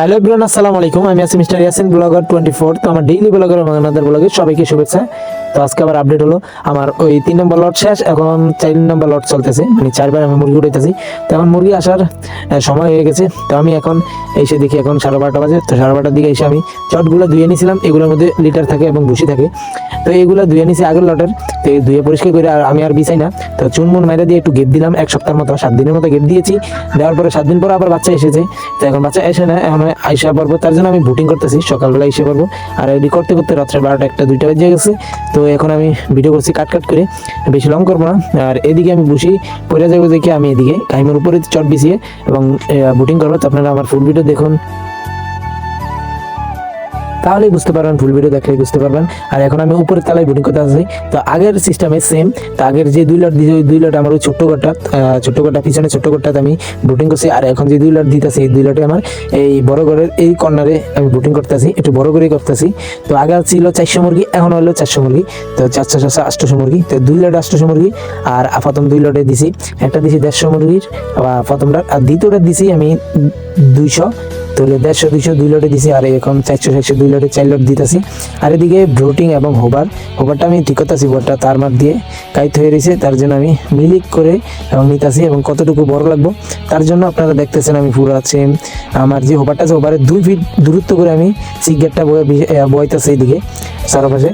Hello everyone আসসালামু আলাইকুম। আমি আছি mister Yasin, blogger twenty four তো আমার ডেইলি ব্লগার এবং আমাদের ব্লগে সবাইকে শুভেচ্ছা। তো আজকে আবার আপডেট হলো, আমার ওই তিন নম্বর লট শেষ, এখন চার নম্বর লট চলতেছে। মানে চারবার আমি মুরগি উঠাইতেছি। তো এখন মুরগি আসার সময় হয়ে গেছে। তো আমি এখন এসে দেখি এখন সাড়ে বারোটা বাজে। তো সাড়ে বারোটার দিকে এসে আমি চটগুলো ধুয়ে নিয়েছিলাম। এগুলোর মধ্যে লিটার থাকে এবং ভুসি থাকে। তো এইগুলো ধুয়ে নিয়েছি আগের লটের তো ধুয়ে পরিষ্কার করে আর আমি আর বিছাই না। তো চুনমুন মাইরা দিয়ে একটু গেপ দিলাম, এক সপ্তাহের মতো সাত দিনের মতো গেপ দিয়েছি। দেওয়ার পরে সাত দিন পর আবার বাচ্চা এসেছে। তো এখন বাচ্চা এসে না, এখন আইসা পারব তার জন্য আমি বুটিং করতেছি, সকালবেলা এসে পারব আর রেডি করতে করতে রাত্রে বারোটা একটা, দুইটা বেজে গেছে। তো এখন আমি ভিডিও করছি কাট কাট করে। বেশি লং করব না। আর এদিকে আমি বসি পরে যাব দেখে আমি এদিকে। কাইমের উপরে চট বিছিয়ে এবং বুটিং করব। তো আপনারা আমার ফুল ভিডিও দেখুন। তাহলেই বুঝতে পারবেন ফুল ভিডিও দেখলে বুঝতে পারবেন। আর এখন আমি উপরের তলায় বুটিং করতে আসছি। তো আগের সিস্টেমে সেম তো আগের যে দুই লট দিয়ে দুই লট আমার ওই ছোট্ট ঘরটা ছোট্ট ঘরটা, পিছনে ছোট্ট ঘরটাতে আমি বুটিং করছি। আর এখন যে দুই লট দিতেছি, এই দুই লটে আমার এই বড় ঘরের এই কর্নারে আমি বুটিং করতেছি। একটু বড় করেই করতেছি। তো আগে ছিল চারশো মুরগি, এখন হলো চারশো মুরগি। তো চারশো চারশো, আটশো মুরগি। তো দুই লট আটশো মুরগি। আর প্রথম দুই লটে দিছি। একটা দিছি দেড়শো মুরগির প্রথমটা আর দ্বিতীয়টা দিছি আমি দুইশো। তাহলে দেড়শো, দুইশো, দুই লটে দিছি, আর এখন চারশো চারশো দুই লটে, চার লট দিতেছি। আর এদিকে ব্রোটিং এবং হোবার, হোবারটা আমি ঠিক করতেছি হোবারটা তার মার দিয়ে কাইত হয়ে রয়েছে, তার জন্য আমি মিলিক করে এবং নিতেছি এবং কতটুকু বড় লাগবো, তার জন্য আপনারা দেখতেছেন আমি পুরো আছে, আমার যে হোবারটা আছে, হোবারের দুই ফিট দূরত্ব করে আমি সিগারেটটা বইতেছি এইদিকে চারপাশে।